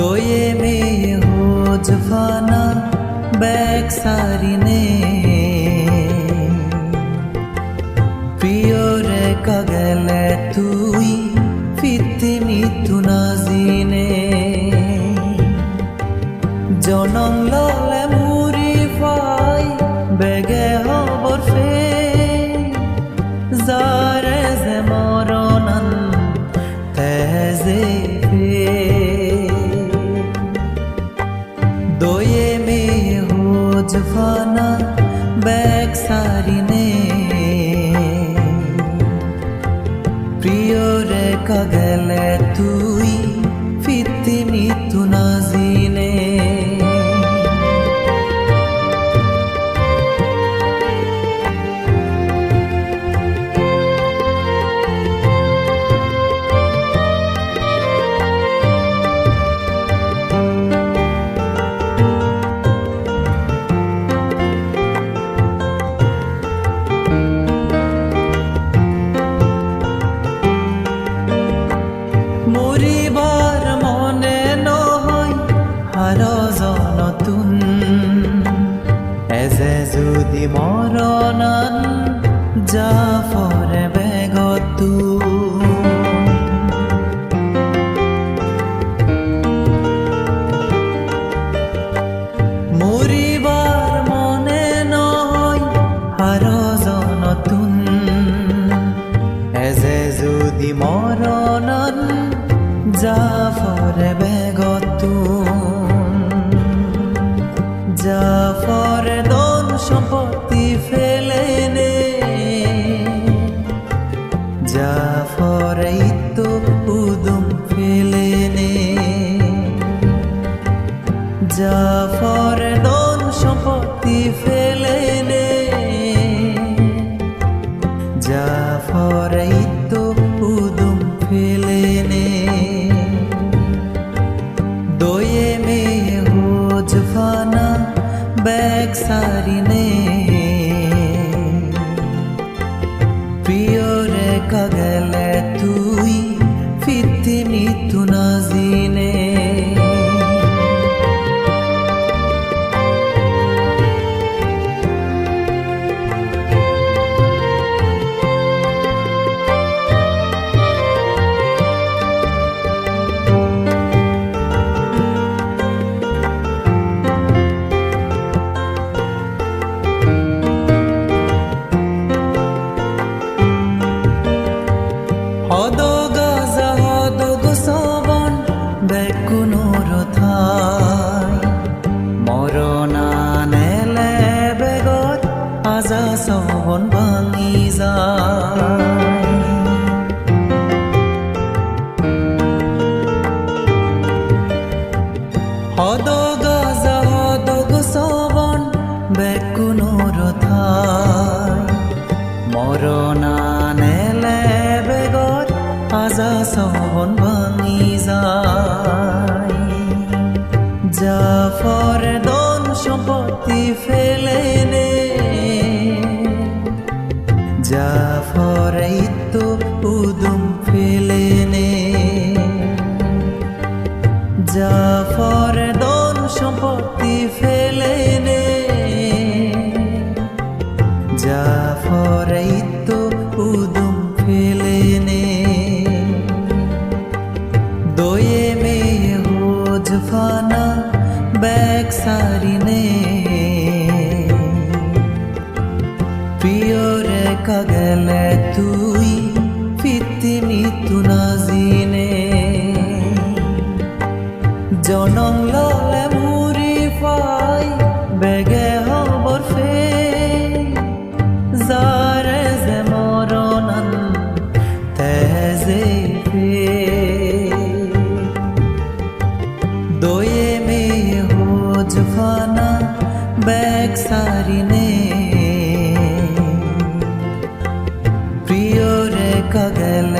टोए में हो जफाना बैग सारी ने पियो रे कगले तुई फितनी तु नाजीने জনম ললে মুড়ি পাই বেগে হবর ফে যারে যে মরণান তেজে ফানা ব্যাগ সারিনে প্রিয় রে কাগলে তুই জাফর প্রিয় রে কাগলে তুই ফিতিনি তুনাজিনে মরণানেলে বেগত আজা সবন ভাঙি জাফর দন সম্পত্তি ফেলে নে। জাফর তো উদম ফেলে নে। জাফর দন সম্পত্তি ফেলে নে। জাফর তো উদম ব্যাগ সারিনে প্রিয় রে কাগলে তুই ফিতিনি তুনাজিনে জনম ললে মুরি ফাই বেগে হবর ফে যারে যে মরণন তেজে ফে দোয়ে মে হোজ ফানা ব্যাগ সারিনে প্রিয় রে কাগলে তুই